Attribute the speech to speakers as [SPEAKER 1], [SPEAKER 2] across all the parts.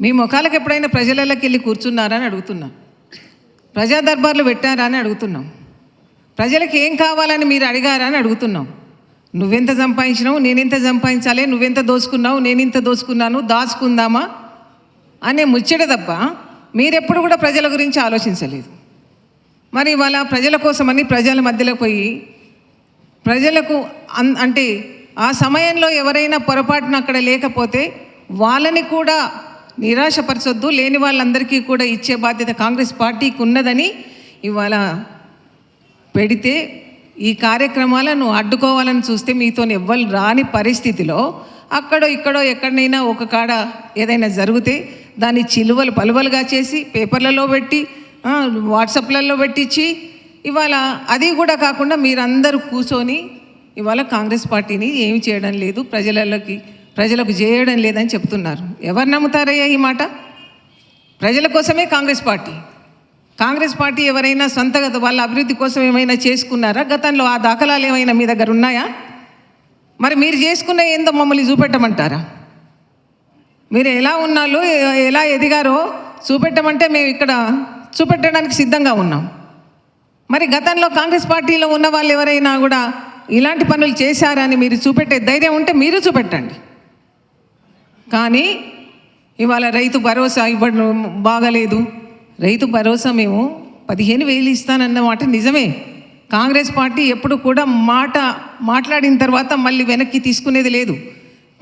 [SPEAKER 1] మీ ముఖాలకు ఎప్పుడైనా ప్రజలకి వెళ్ళి కూర్చున్నారా అని అడుగుతున్నా. ప్రజా దర్బార్లు పెట్టారా అని అడుగుతున్నాం. ప్రజలకు ఏం కావాలని మీరు అడిగారా అని అడుగుతున్నాం. నువ్వెంత సంపాదించినావు నేనెంత సంపాదించాలి నువ్వెంత దోచుకున్నావు నేనింత దోచుకున్నాను దాచుకుందామా అనే ముచ్చట తప్ప మీరెప్పుడు కూడా ప్రజల గురించి ఆలోచించలేదు. మరి ఇవాళ ప్రజల కోసమని ప్రజల మధ్యలో పోయి ప్రజలకు అన్ అంటే ఆ సమయంలో ఎవరైనా పొరపాటున అక్కడ లేకపోతే వాళ్ళని కూడా నిరాశపరచొద్దు. లేని వాళ్ళందరికీ కూడా ఇచ్చే బాధ్యత కాంగ్రెస్ పార్టీకి ఉన్నదని ఇవాళ పెడితే ఈ కార్యక్రమాలను అడ్డుకోవాలని చూస్తే మీతో ఎవ్వరు రాని పరిస్థితిలో అక్కడో ఇక్కడో ఎక్కడైనా ఒక కాడ ఏదైనా జరిగితే దాన్ని చిలువలు పలువలుగా చేసి పేపర్లలో పెట్టి వాట్సాప్లలో పెట్టించి ఇవాళ అది కూడా కాకుండా మీరందరూ కూర్చొని ఇవాళ కాంగ్రెస్ పార్టీని ఏమి చేయడం లేదు. ప్రజలలోకి ప్రజలకు చేయడం లేదని చెప్తున్నారు. ఎవరు నమ్ముతారయ్యా ఈ మాట? ప్రజల కోసమే కాంగ్రెస్ పార్టీ. కాంగ్రెస్ పార్టీ ఎవరైనా సొంతగత వాళ్ళ అభివృద్ధి కోసం ఏమైనా చేసుకున్నారా? గతంలో ఆ దాఖలాలు ఏమైనా మీ దగ్గర ఉన్నాయా? మరి మీరు చేసుకున్న ఏందో మమ్మల్ని చూపెట్టమంటారా? మీరు ఎలా ఉన్నాలో ఎలా ఎదిగారో చూపెట్టమంటే మేము ఇక్కడ చూపెట్టడానికి సిద్ధంగా ఉన్నాం. మరి గతంలో కాంగ్రెస్ పార్టీలో ఉన్న వాళ్ళు ఎవరైనా కూడా ఇలాంటి పనులు చేశారని మీరు చూపెట్టే ధైర్యం ఉంటే మీరు చూపెట్టండి. కానీ ఇవాళ రైతు భరోసా ఇవ్వడం బాగలేదు. రైతు భరోసా మేము పదిహేను వేలు ఇస్తానన్న మాట నిజమే. కాంగ్రెస్ పార్టీ ఎప్పుడు కూడా మాట మాట్లాడిన తర్వాత మళ్ళీ వెనక్కి తీసుకునేది లేదు.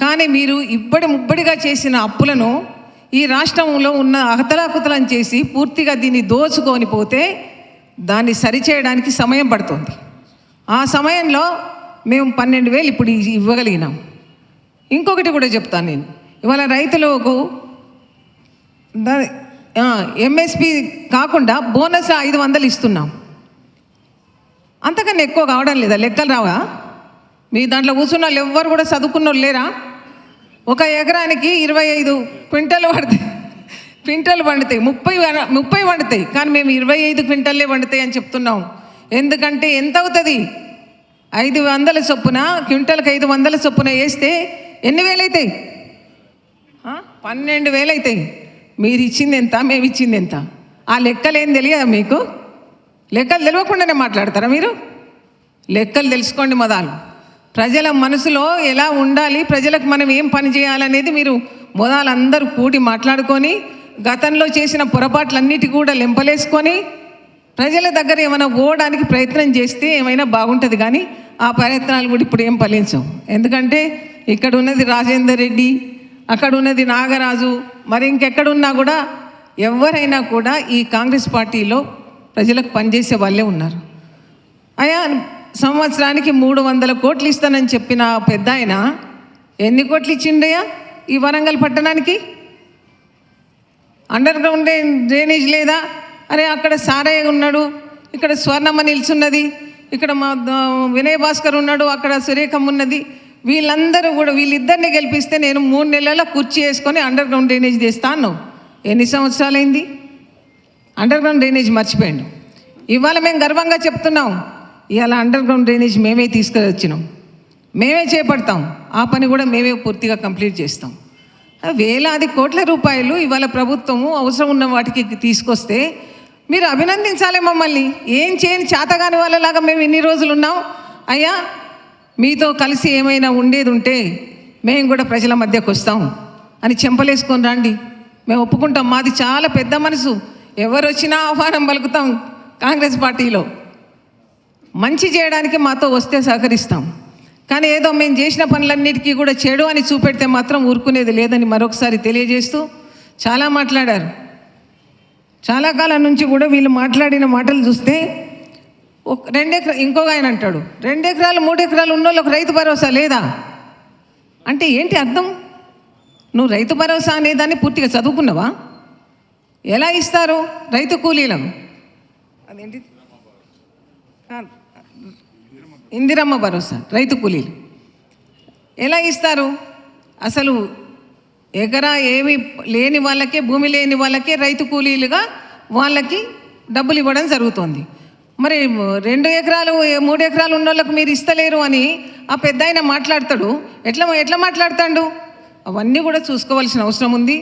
[SPEAKER 1] కానీ మీరు ఇబ్బడి ముబ్బడిగా చేసిన అప్పులను ఈ రాష్ట్రంలో ఉన్న అహతలాకుతలం చేసి పూర్తిగా దీన్ని దోచుకొని పోతే దాన్ని సరిచేయడానికి సమయం పడుతుంది. ఆ సమయంలో మేము పన్నెండు వేలు ఇప్పుడు ఇవ్వగలిగినాం. ఇంకొకటి కూడా చెప్తాను నేను. ఇవాళ రైతులకు ఎంఎస్పి కాకుండా బోనస్ ఐదు వందలు ఇస్తున్నాం. అంతకన్నా ఎక్కువ కావడం లేదా? లెక్కలు రావా? మీ దాంట్లో కూర్చున్న వాళ్ళు ఎవ్వరు కూడా చదువుకున్న వాళ్ళు లేరా? ఒక ఎకరానికి ఇరవై ఐదు క్వింటలు పడతాయి. క్వింటలు పండుతాయి. ముప్పై ముప్పై పండుతాయి. కానీ మేము ఇరవై ఐదు క్వింటల్లే పండుతాయి అని చెప్తున్నాం. ఎందుకంటే ఎంత అవుతుంది? ఐదు వందల చొప్పున క్వింటల్కి ఐదు వందల చొప్పున వేస్తే ఎన్ని వేలు అవుతాయి? పన్నెండు వేలు అవుతాయి మీరు ఇచ్చింది ఎంత మేము ఇచ్చింది ఎంత? ఆ లెక్కలు ఏం తెలియదా మీకు? లెక్కలు తెలియకుండానే మాట్లాడతారా మీరు? లెక్కలు తెలుసుకోండి మొదలు. ప్రజల మనసులో ఎలా ఉండాలి ప్రజలకు మనం ఏం పని చేయాలనేది మీరు మొదలు అందరూ కూడి మాట్లాడుకొని గతంలో చేసిన పొరపాట్లన్నిటి కూడా లెంపలేసుకొని ప్రజల దగ్గర ఏమైనా పోవడానికి ప్రయత్నం చేస్తే ఏమైనా బాగుంటుంది కానీ ఆ ప్రయత్నాలు కూడా ఇప్పుడు ఏం ఫలించవు. ఎందుకంటే ఇక్కడ ఉన్నది రాజేందర్ రెడ్డి అక్కడ ఉన్నది నాగరాజు. మరి ఇంకెక్కడున్నా కూడా ఎవరైనా కూడా ఈ కాంగ్రెస్ పార్టీలో ప్రజలకు పనిచేసే వాళ్ళే ఉన్నారు. అయ్యా సంవత్సరానికి మూడు వందల కోట్లు ఇస్తానని చెప్పిన పెద్ద ఆయన ఎన్ని కోట్లు ఇచ్చిండయ్యా ఈ వరంగల్ పట్టణానికి? అండర్ గ్రౌండ్ డ్రైనేజ్ లేదా? అరే అక్కడ సారయ్య ఉన్నాడు ఇక్కడ స్వర్ణమ్మ నిల్చున్నది ఇక్కడ మా వినయ్ భాస్కర్ ఉన్నాడు అక్కడ సురేఖమ్మ ఉన్నది వీళ్ళందరూ కూడా వీళ్ళిద్దరిని గెలిపిస్తే నేను మూడు నెలల కుర్చీ వేసుకొని అండర్ గ్రౌండ్ డ్రైనేజ్ చేస్తాను ఎన్ని సంవత్సరాలైంది? అండర్ గ్రౌండ్ డ్రైనేజ్ మర్చిపోయాడు. ఇవాళ మేము గర్వంగా చెప్తున్నాం ఇవాళ అండర్ గ్రౌండ్ డ్రైనేజ్ మేమే తీసుకొచ్చినాం మేమే చేపడతాం ఆ పని కూడా మేమే పూర్తిగా కంప్లీట్ చేస్తాం. వేలాది కోట్ల రూపాయలు ఇవాళ ప్రభుత్వము అవసరం ఉన్న వాటికి తీసుకొస్తే మీరు అభినందించాలి మమ్మల్ని. ఏం చేయని చేతగాని వాళ్ళలాగా మేము ఇన్ని రోజులు ఉన్నాం. అయ్యా మీతో కలిసి ఏమైనా ఉండేది ఉంటే మేము కూడా ప్రజల మధ్యకు వస్తాం. అని చెంపలేసుకొని రండి. మేము ఒప్పుకుంటాం. మాది చాలా పెద్ద మనసు. ఎవరు వచ్చినా ఆహ్వానం పలుకుతాం కాంగ్రెస్ పార్టీలో. మంచి చేయడానికి మాతో వస్తే సహకరిస్తాం. కానీ ఏదో మేము చేసిన పనులన్నిటికీ కూడా చెడు అని చూపెడితే మాత్రం ఊరుకునేది లేదని మరొకసారి తెలియజేస్తూ చాలా మాట్లాడారు. చాలా కాలం నుంచి కూడా వీళ్ళు మాట్లాడిన మాటలు చూస్తే రెండెకరా ఇంకొక ఆయన అంటాడు రెండెకరాలు మూడెకరాలు మూడు ఎకరాలు ఉన్న వాళ్ళకి రైతు భరోసా లేదా? అంటే ఏంటి అర్థం? నువ్వు రైతు భరోసా అనేదాన్ని పూర్తిగా చదువుకున్నావా? ఎలా ఇస్తారు రైతు కూలీలను? అదేంటి? ఇందిరమ్మ భరోసా రైతు కూలీలు. ఎలా ఇస్తారు? అసలు ఎకరా ఏమి లేని వాళ్ళకే భూమి లేని వాళ్ళకే రైతు కూలీలుగా వాళ్ళకి డబ్బులు ఇవ్వడం జరుగుతుంది. మరి రెండు ఎకరాలు మూడు ఎకరాలు ఉన్న వాళ్ళకు మీరు ఇస్తలేరు అని ఆ పెద్ద ఆయన మాట్లాడతాడు. ఎట్లా ఎట్లా మాట్లాడతాడు? అవన్నీ కూడా చూసుకోవాల్సిన అవసరం ఉంది.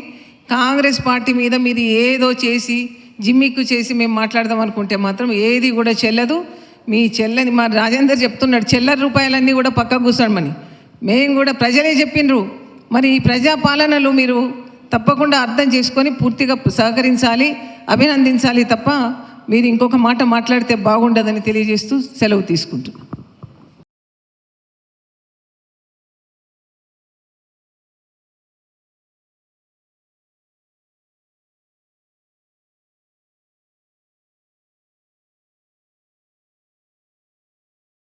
[SPEAKER 1] కాంగ్రెస్ పార్టీ మీద మీరు ఏదో చేసి జిమ్మిక్కు చేసి మేము మాట్లాడదాం అనుకుంటే మాత్రం ఏది కూడా చెల్లదు. మీ చెల్లని మా రాజేందర్ చెప్తున్నాడు చెల్లర రూపాయలన్నీ కూడా పక్కకు కూర్చోడమని మేము కూడా ప్రజలే చెప్పిండ్రు మరి ఈ ప్రజాపాలనలు మీరు తప్పకుండా అర్థం చేసుకొని పూర్తిగా సహకరించాలి అభినందించాలి తప్ప మీరు ఇంకొక మాట మాట్లాడితే బాగుండదని తెలియజేస్తూ సెలవు తీసుకుంటున్నాను